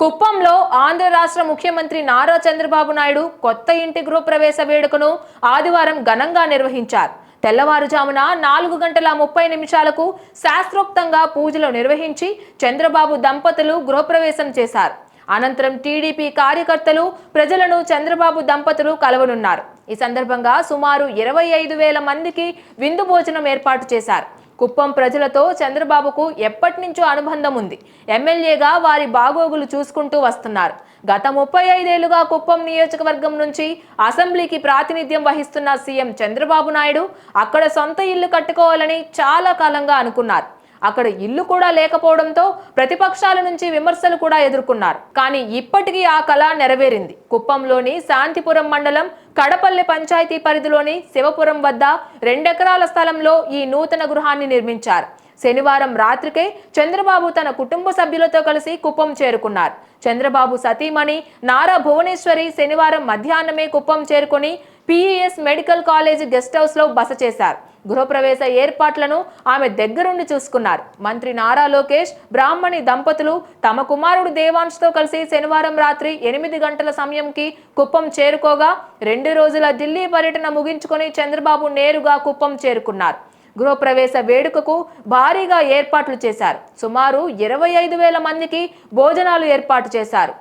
కుప్పంలో ఆంధ్ర రాష్ట్ర ముఖ్యమంత్రి నారా చంద్రబాబు నాయుడు కొత్త ఇంటి గృహప్రవేశ వేడుకను ఆదివారం ఘనంగా నిర్వహించారు. తెల్లవారుజామున నాలుగు గంటల ముప్పై నిమిషాలకు శాస్త్రోక్తంగా పూజలు నిర్వహించి చంద్రబాబు దంపతులు గృహప్రవేశం చేశారు. అనంతరం టీడీపీ కార్యకర్తలు ప్రజలను చంద్రబాబు దంపతులు కలవనున్నారు. ఈ సందర్భంగా సుమారు ఇరవై ఐదు వేల మందికి విందు భోజనం ఏర్పాటు చేశారు. కుప్పం ప్రజలతో చంద్రబాబుకు ఎప్పటి నుంచో అనుబంధం ఉంది ఎమ్మెల్యేగా వారి బాగోగులు చూసుకుంటూ వస్తున్నారు. గత ముప్పై ఐదేళ్ళుగా కుప్పం నియోజకవర్గం నుంచి అసెంబ్లీకి ప్రాతినిధ్యం వహిస్తున్న సీఎం చంద్రబాబు నాయుడు అక్కడ సొంత ఇల్లు కట్టుకోవాలని చాలా కాలంగా అనుకున్నారు. అక్కడ ఇల్లు కూడా లేకపోవడంతో ప్రతిపక్షాల నుంచి విమర్శలు కూడా ఎదుర్కొన్నారు. కానీ ఇప్పటికీ ఆ కళ నెరవేరింది. కుప్పంలోని శాంతిపురం మండలం కడపల్లి పంచాయతీ పరిధిలోని శివపురం వద్ద రెండెకరాల స్థలంలో ఈ నూతన గృహాన్ని నిర్మించారు. శనివారం రాత్రికే చంద్రబాబు తన కుటుంబ సభ్యులతో కలిసి కుప్పం చేరుకున్నారు. చంద్రబాబు సతీమణి నారా భువనేశ్వరి శనివారం మధ్యాహ్నమే కుప్పం చేరుకుని పిఈఎస్ మెడికల్ కాలేజ్ గెస్ట్ హౌస్లో బస చేశారు. గృహప్రవేశ ఏర్పాట్లను ఆమె దగ్గరుండి చూసుకున్నారు. మంత్రి నారా లోకేష్ బ్రాహ్మణి దంపతులు తమ కుమారుడు దేవాన్ష్తో కలిసి శనివారం రాత్రి ఎనిమిది గంటల సమయంకి కుప్పం చేరుకోగా రెండు రోజుల ఢిల్లీ పర్యటన ముగించుకొని చంద్రబాబు నేరుగా కుప్పం చేరుకున్నారు. గృహప్రవేశ వేడుకకు భారీగా ఏర్పాట్లు చేశారు. సుమారు ఇరవై ఐదు వేల మందికి భోజనాలు ఏర్పాటు చేశారు.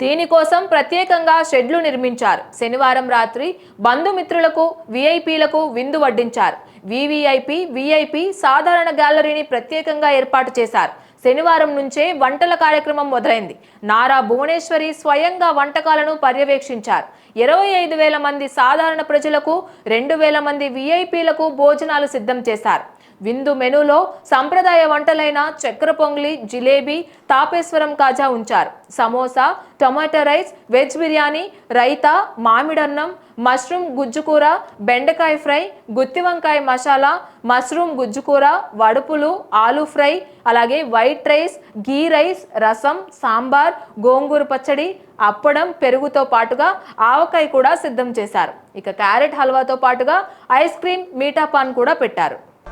దీనికోసం ప్రత్యేకంగా షెడ్లు నిర్మించారు. శనివారం రాత్రి బంధుమిత్రులకు విఐపీలకు విందు వడ్డించారు. వివిఐపి విఐపి సాధారణ గ్యాలరీని ప్రత్యేకంగా ఏర్పాటు చేశారు. శనివారం నుంచే వంటల కార్యక్రమం మొదలైంది. నారా భువనేశ్వరి స్వయంగా వంటకాలను పర్యవేక్షించారు. ఇరవై ఐదు వేల మంది సాధారణ ప్రజలకు రెండు వేల మంది విఐపీలకు భోజనాలు సిద్ధం చేశారు. విందు మెనూలో సంప్రదాయ వంటలైన చక్ర పొంగ్లి జిలేబీ తాపేశ్వరం కాజా ఉంచారు. Samosa tomato rice veg biryani raita మామిడన్నం mushroom గుజ్జుకూర బెండకాయ ఫ్రై గుత్తి వంకాయ మసాలా మష్రూమ్ గుజ్జుకూర వడుపులు ఆలు ఫ్రై అలాగే white rice ghee rice rasam sambar గోంగూర పచ్చడి అప్పడం పెరుగుతో పాటుగా ఆవకాయ కూడా సిద్ధం చేశారు. ఇక క్యారెట్ హల్వాతో పాటుగా ఐస్ క్రీమ్ మీఠా పాన్ కూడా పెట్టారు.